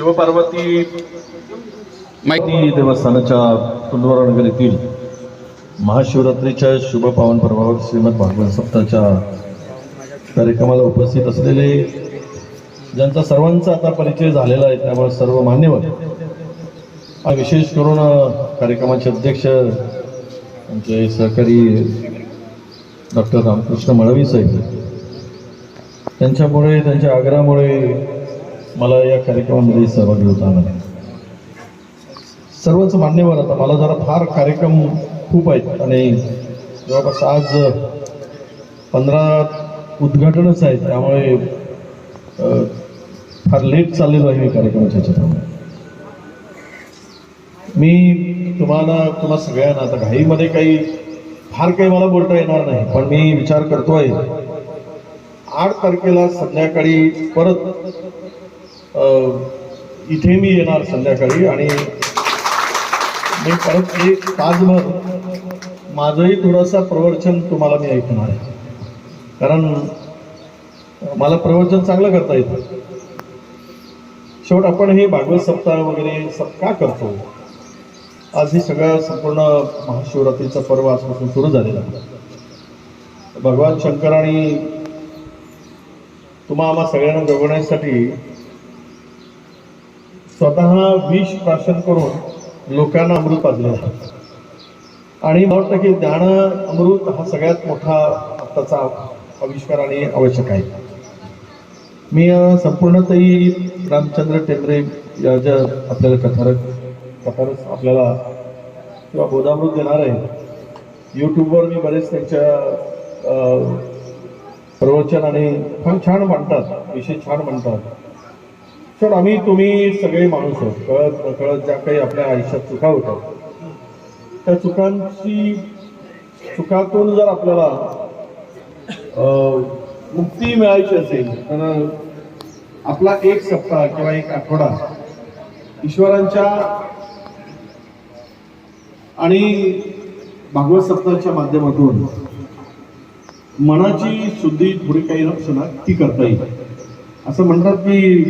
शिवपार्वती माहिती देवस्थानाच्या कुंदवरनगर येथील महाशिवरात्रीच्या शुभ पावन पर्वावर श्रीमद भागवत सप्ताच्या कार्यक्रमाला उपस्थित असलेले ज्यांचा सर्वांचा आता परिचय झालेला आहे त्यामुळे सर्व मान्यवर आणि विशेष करून कार्यक्रमाचे अध्यक्ष आमचे सहकारी डॉक्टर रामकृष्ण मळवी साहेब. त्यांच्यामुळे त्यांच्या आग्रहामुळे मला या कार्यक्रमामध्ये सहभागी होता आला सर्वच मान्यवर आता मला जरा फार कार्यक्रम खूप आहेत आणि जवळपास आज पंधरा उद्घाटनच आहे त्यामुळे फार लेट चाललेलो आहे मी कार्यक्रमाच्या ह्याच्याप्रमाणे मी तुम्हाला तुम्हा सगळ्यांना आता घाईमध्ये काही फार काही मला बोलता येणार नाही पण मी विचार करतोय आठ तारखेला संध्याकाळी परत इथे मी येणार संध्याकाळी आणि मी परत एक तासभर माझंही थोडंसं प्रवचन तुम्हाला मी ऐकणार आहे. कारण मला प्रवचन चांगलं करता येतं. शेवट आपण हे भागवत सप्ताह वगैरे सब का करतो? आज ही सगळं संपूर्ण महाशिवरात्रीचं पर्व आजपासून सुरू झालेलं आहे. भगवान शंकराने तुम्हा आम्हा सगळ्यांना जगवण्यासाठी स्वतः विष प्राशन करून लोकांना अमृत पाजलं आणि मला वाटतं की ज्ञान अमृत हा सगळ्यात मोठा आत्ताचा आविष्कार आणि आवश्यक आहे. मी संपूर्णतही रामचंद्र टेंबरे या ज्या आपल्याला कथारक कथारच आपल्याला किंवा बोधामृत देणार आहे यूट्यूबवर मी बरेच त्यांच्या प्रवचन आणि फार छान म्हणतात विषय छान म्हणतात सर आम्ही तुम्ही सगळे माणूस आहोत. कळत नकळत ज्या काही आपल्या आयुष्यात चुका होतात त्या चुकांची चुकातून जर आपल्याला मुक्ती मिळायची असेल तर आपला एक सप्ताह किंवा एक आठवडा ईश्वरांच्या आणि भागवत सप्ताहाच्या माध्यमातून मनाची शुद्धी थोडी काही रक्षणा ती करता येईल. असं म्हणतात की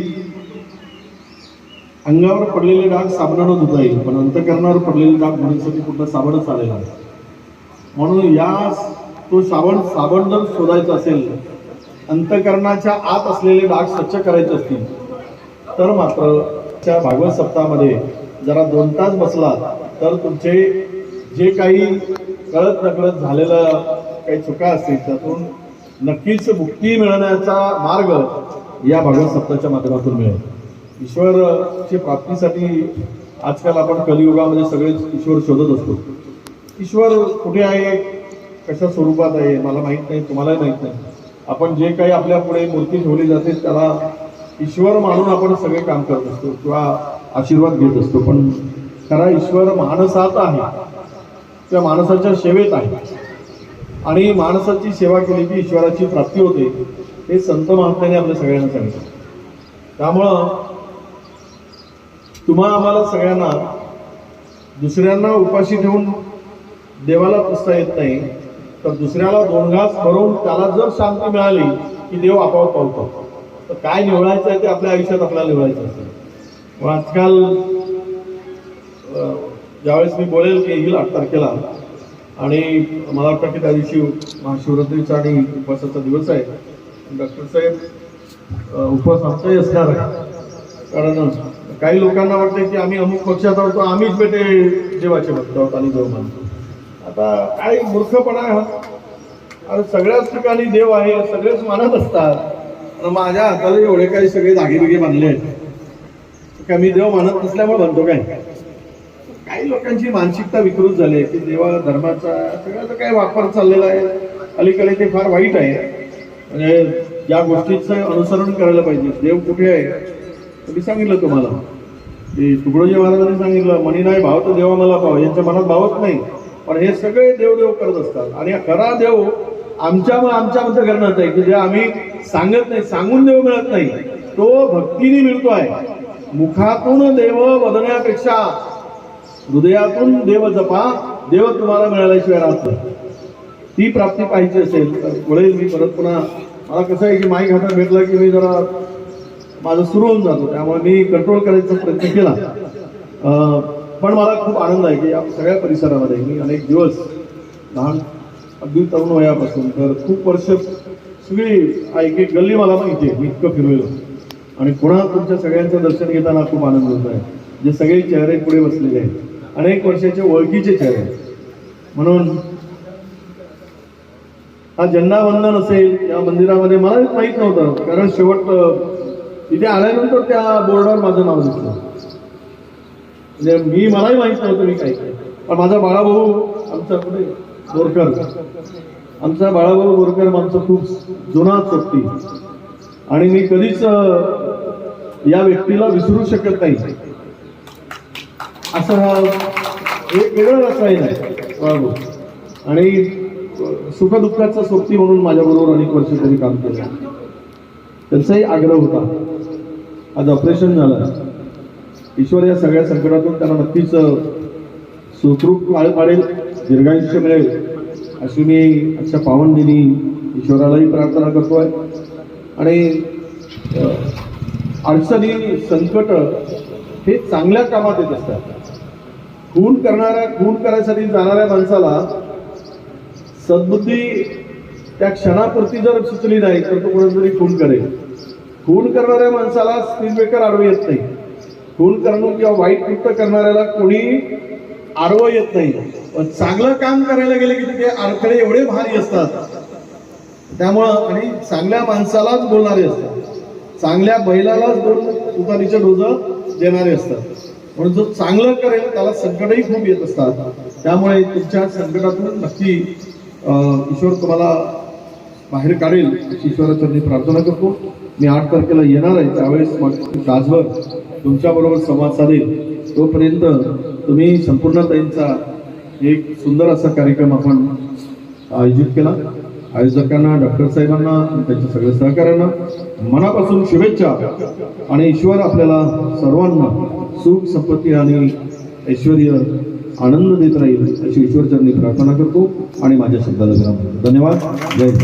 अंगावर पडलेले डाग साबणानं धुता येईल पण अंतकरणावर पडलेले डाग धुण्यासाठी पूर्ण साबणच आलेला आहे म्हणून या तो साबण साबण जर शोधायचा असेल अंतकरणाच्या आत असलेले डाग स्वच्छ करायचे असतील तर मात्र त्या भागवत सप्ताहामध्ये जरा दोन तास बसला तर तुमचे जे काही कळत नकळत झालेलं काही चुका असतील त्यातून नक्कीच मुक्ती मिळवण्याचा मार्ग या भागवत सप्ताहाच्या माध्यमातून मिळेल. ईश्वरची प्राप्तीसाठी आजकाल आपण कलियुगामध्ये सगळेच ईश्वर शोधत असतो. ईश्वर कुठे आहे? कशा स्वरूपात आहे? मला माहीत नाही तुम्हालाही माहीत नाही. आपण जे काही आपल्या पुढे मूर्ती ठेवली जाते त्याला ईश्वर मानून आपण सगळे काम करत असतो किंवा आशीर्वाद घेत असतो. पण खरा ईश्वर माणसात आहे. त्या माणसाच्या सेवेत आहे. आणि माणसाची सेवा केली की ईश्वराची प्राप्ती होते हे संत महात्म्याने आपल्या सगळ्यांना सांगितलं. त्यामुळं तुम्हा आम्हाला सगळ्यांना दुसऱ्यांना उपाशी ठेवून देवाला पुसता येत नाही तर दुसऱ्याला दोन घास भरून त्याला जर शांती मिळाली की देव आपोआप पावतो. तर काय निवडायचं आहे ते आपल्या आयुष्यात आपल्याला निवडायचं असतं मग आजकाल ज्यावेळेस मी बोलेल की येईल आठ तारखेला आणि मला वाटतं की त्या दिवशी महाशिवरात्रीचा आणि उपवासाचा दिवस आहे. डॉक्टर साहेब उपवास आमचाही असणार आहे. कारण काही लोकांना वाटतं की आम्ही अमुक पक्षात आहोत आम्हीच बेटे देवाचे भक्त आहोत आणि देव मानतो. आता काय मूर्खपणा आहे हा? अरे सगळ्याच ठिकाणी देव आहे सगळेच मानत असतात. माझ्या हाताला एवढे काही सगळे दागिने बांधले आहेत. का मी देव मानत नसल्यामुळे म्हणतो काय? काही लोकांची मानसिकता विकृत झाली आहे की देवा धर्माचा सगळ्याचा काय वापर चाललेला आहे. अलीकडे ते फार वाईट आहे. म्हणजे ज्या गोष्टीचं अनुसरण करायला पाहिजे. देव कुठे आहे? मी सांगितलं तुम्हाला. की तुकडोजी महाराजांनी सांगितलं मनी नाही भाव तर देवा मला भाव यांच्या मनात भावच नाही. पण हे सगळे देवदेव करत असतात. आणि खरा देव आमच्या आमच्यामध्ये करणार आहे की जे आम्ही सांगत नाही सांगून देव मिळत नाही तो भक्तीने मिळतो आहे मुखातून देव बदण्यापेक्षा हृदयातून देव जपा देव तुम्हाला मिळाल्याशिवाय राहत ती प्राप्ती पाहिजे असेल तर पुढे मी परत पुन्हा मला कसं आहे की माई घाटा भेटला की मी जरा माझं सुरू होऊन जातो त्यामुळे मी कंट्रोल करायचा प्रयत्न केला. पण मला खूप आनंद आहे की या सगळ्या परिसरामध्ये मी अनेक दिवस लहान अगदी तरुण वयापासून तर खूप वर्ष सगळी एक एक गल्ली मला माहिती आहे मी इतकं फिरलेलो. आणि पुन्हा तुमच्या सगळ्यांचं दर्शन घेताना खूप आनंद होत आहे. जे सगळे चेहरे पुढे बसलेले आहेत. अनेक वर्षाचे ओळखीचे चेहरे आहेत. म्हणून हा झेंडावंदन असेल या मंदिरामध्ये मला माहीत नव्हतं कारण शेवट इथे आल्यानंतर त्या बोर्डावर माझं नाव दिसलं म्हणजे मी मलाही माहीत नव्हतं मी काय पण माझा बाळाभाऊ आमचा कुठे? बोरकर. आमचा बाळाभाऊ बोरकर आमचा खूप जुना सोबती आणि मी कधीच या व्यक्तीला विसरू शकत नाही. असं हा एक वेगळं रसायन आहे बाळाभाऊ. आणि सुखदुःखाचा सोबती म्हणून माझ्याबरोबर अनेक वर्ष त्यांनी काम केलं. त्यांचाही आग्रह होता. आज ऑपरेशन झालं. ईश्वर या सगळ्या संकटातून त्यांना नक्कीच सुखरूप काळ पाडेल दीर्घायुष्य मिळेल. अशी मी आजच्या पावन दिनी ईश्वरालाही प्रार्थना करतोय. आणि अडचणी संकट हे चांगल्या कामात येत असतात. खून करणाऱ्या खून करायसाठी जाणाऱ्या माणसाला सद्बुद्धी त्या क्षणापुरती जर सुचली नाही तर तो कोणातरी खून करेल. खून करणाऱ्या माणसाला स्पीड ब्रेकर आडवे येत नाही. खून करणं किंवा वाईट कृत्य करणाऱ्याला कोणी आडवं येत नाही. पण चांगलं काम करायला गेले की तिथे अडथळे एवढे भारी असतात. त्यामुळं आणि चांगल्या माणसालाच बोलणारे असतात. चांगल्या बैलालाच दोन उतारीचे डोजं देणारे असतात. म्हणून जो चांगलं करेल त्याला संकटही खूप येत असतात. त्यामुळे तुमच्या संकटातून नक्की ईश्वर तुम्हाला बाहेर काढेल. अशी ईश्वराचरणी प्रार्थना करतो. मी आठ तारखेला येणार आहे. त्यावेळेस मग तासभर तुमच्याबरोबर संवाद साधेल. तोपर्यंत तुम्ही संपूर्ण ताईंचा एक सुंदर असा कार्यक्रम आपण आयोजित केला. आयोजकांना डॉक्टर साहेबांना त्यांच्या सगळ्या सहकाऱ्यांना मनापासून शुभेच्छा. आणि ईश्वर आपल्याला सर्वांना सुख संपत्ती आणि ऐश्वर आनंद देत राहील अशी ईश्वरचरणी प्रार्थना करतो आणि माझ्या शब्दाला विराम देतो. धन्यवाद. जय हिंद.